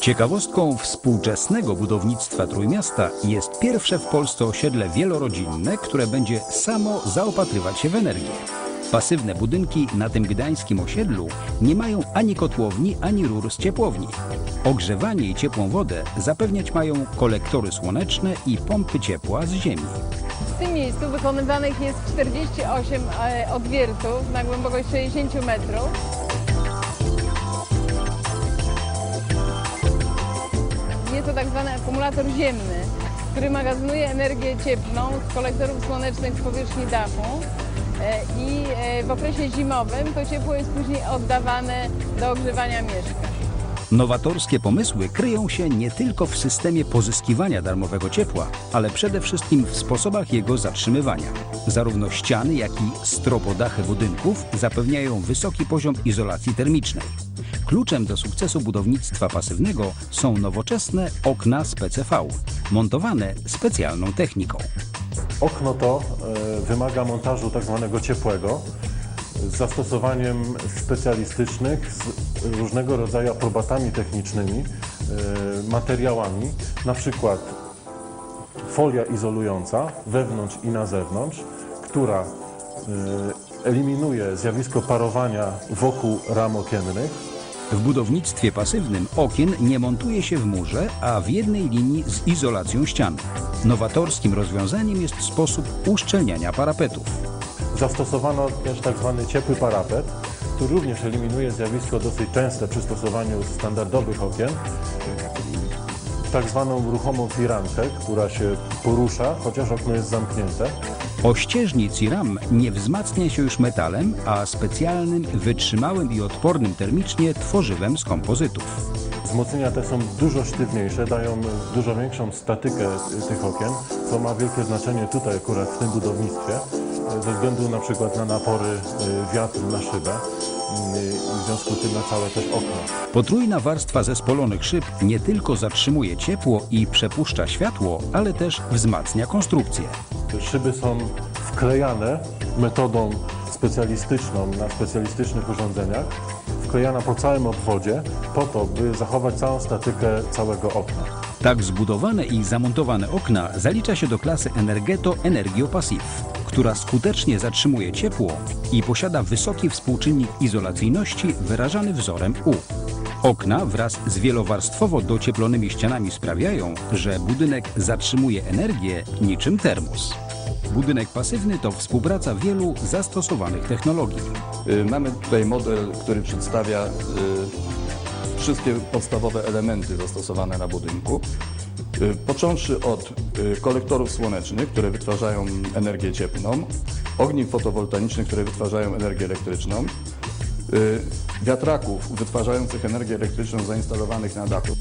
Ciekawostką współczesnego budownictwa Trójmiasta jest pierwsze w Polsce osiedle wielorodzinne, które będzie samo zaopatrywać się w energię. Pasywne budynki na tym gdańskim osiedlu nie mają ani kotłowni, ani rur z ciepłowni. Ogrzewanie i ciepłą wodę zapewniać mają kolektory słoneczne i pompy ciepła z ziemi. W tym miejscu wykonywanych jest 48 e, odwiertów na głębokość 60 metrów. To tak zwany akumulator ziemny, który magazynuje energię cieplną z kolektorów słonecznych z powierzchni dachu e, i e, w okresie zimowym to ciepło jest później oddawane do ogrzewania mieszkań. Nowatorskie pomysły kryją się nie tylko w systemie pozyskiwania darmowego ciepła, ale przede wszystkim w sposobach jego zatrzymywania. Zarówno ściany, jak i stropodachy budynków zapewniają wysoki poziom izolacji termicznej. Kluczem do sukcesu budownictwa pasywnego są nowoczesne okna z PCV, montowane specjalną techniką. Okno to e, wymaga montażu tak zwanego ciepłego z zastosowaniem specjalistycznych, z różnego rodzaju aprobatami technicznymi, e, materiałami, na przykład folia izolująca wewnątrz i na zewnątrz, która e, eliminuje zjawisko parowania wokół ram okiennych, W budownictwie pasywnym okien nie montuje się w murze, a w jednej linii z izolacją ścian. Nowatorskim rozwiązaniem jest sposób uszczelniania parapetów. Zastosowano też tak zwany ciepły parapet, który również eliminuje zjawisko dosyć częste przy stosowaniu standardowych okien, tak zwaną ruchomą firankę, która się porusza, chociaż okno jest zamknięte. Ościeżnic i ram nie wzmacnia się już metalem, a specjalnym, wytrzymałym i odpornym termicznie tworzywem z kompozytów. Wzmocnienia te są dużo sztywniejsze, dają dużo większą statykę tych okien, co ma wielkie znaczenie tutaj akurat w tym budownictwie, ze względu na przykład na napory y, wiatru na szybę w związku z tym na całe też okno. Potrójna warstwa zespolonych szyb nie tylko zatrzymuje ciepło i przepuszcza światło, ale też wzmacnia konstrukcję. Szyby są wklejane metodą specjalistyczną na specjalistycznych urządzeniach, wklejana po całym obwodzie, po to, by zachować całą statykę całego okna. Tak zbudowane i zamontowane okna zalicza się do klasy Energeto Energio Passive, która skutecznie zatrzymuje ciepło i posiada wysoki współczynnik izolacyjności wyrażany wzorem U. Okna wraz z wielowarstwowo docieplonymi ścianami sprawiają, że budynek zatrzymuje energię niczym termos. Budynek pasywny to współpraca wielu zastosowanych technologii. Y, Mamy tutaj model, który przedstawia y, wszystkie podstawowe elementy zastosowane na budynku. Y, Począwszy od y, kolektorów słonecznych, które wytwarzają energię cieplną, ogniw fotowoltaicznych, które wytwarzają energię elektryczną, y, wiatraków wytwarzających energię elektryczną zainstalowanych na dachu.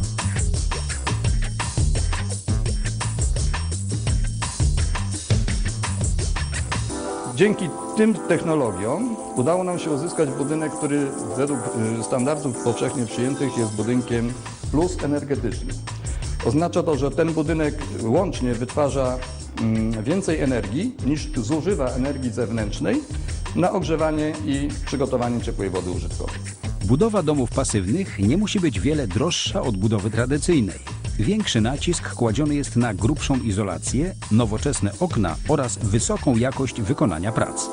Dzięki tym technologiom udało nam się uzyskać budynek, który według standardów powszechnie przyjętych jest budynkiem plus energetycznym. Oznacza to, że ten budynek łącznie wytwarza mm, więcej energii niż zużywa energii zewnętrznej na ogrzewanie i przygotowanie ciepłej wody użytkowej. Budowa domów pasywnych nie musi być wiele droższa od budowy tradycyjnej. Większy nacisk kładziony jest na grubszą izolację, nowoczesne okna oraz wysoką jakość wykonania prac.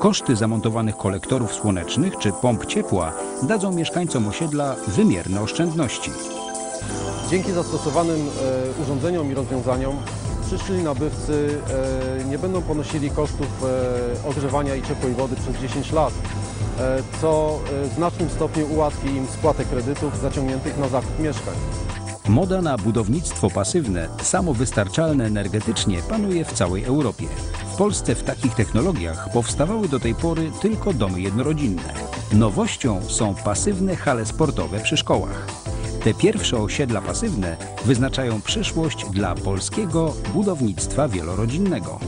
Koszty zamontowanych kolektorów słonecznych czy pomp ciepła dadzą mieszkańcom osiedla wymierne oszczędności. Dzięki zastosowanym e, urządzeniom i rozwiązaniom przyszli nabywcy e, nie będą ponosili kosztów e, ogrzewania i ciepłej wody przez 10 lat, co w znacznym stopniu ułatwi im spłatę kredytów zaciągniętych na zakup mieszkań. Moda na budownictwo pasywne, samowystarczalne energetycznie panuje w całej Europie. W Polsce w takich technologiach powstawały do tej pory tylko domy jednorodzinne. Nowością są pasywne hale sportowe przy szkołach. Te pierwsze osiedla pasywne wyznaczają przyszłość dla polskiego budownictwa wielorodzinnego.